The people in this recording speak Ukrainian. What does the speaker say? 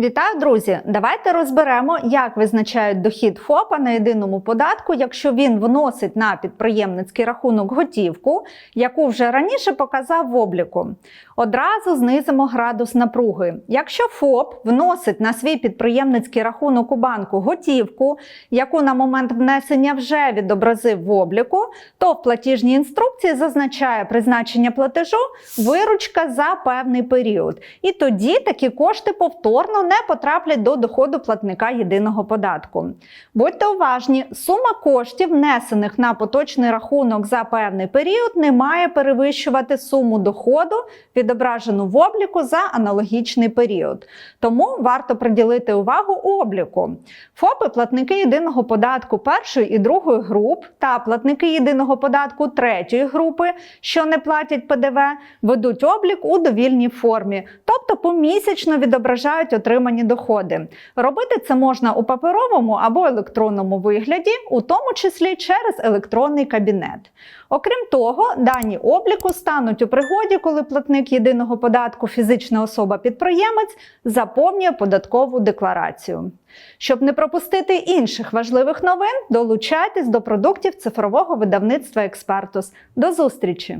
Вітаю, друзі! Давайте розберемо, як визначають дохід ФОПа на єдиному податку, якщо він вносить на підприємницький рахунок готівку, яку вже раніше показав в обліку. Одразу знизимо градус напруги. Якщо ФОП вносить на свій підприємницький рахунок у банку готівку, яку на момент внесення вже відобразив в обліку, то в платіжній інструкції зазначає призначення платежу виручка за певний період. І тоді такі кошти повторно не потраплять до доходу платника єдиного податку. Будьте уважні, сума коштів, внесених на поточний рахунок за певний період, не має перевищувати суму доходу, відображену в обліку за аналогічний період. Тому варто приділити увагу обліку. ФОПи платники єдиного податку першої і другої груп та платники єдиного податку третьої групи, що не платять ПДВ, ведуть облік у довільній формі, тобто помісячно відображають отримані доходи. Робити це можна у паперовому або електронному вигляді, у тому числі через електронний кабінет. Окрім того, дані обліку стануть у пригоді, коли платник єдиного податку фізична особа-підприємець заповнює податкову декларацію. Щоб не пропустити інших важливих новин, долучайтесь до продуктів цифрового видавництва Експертус. До зустрічі!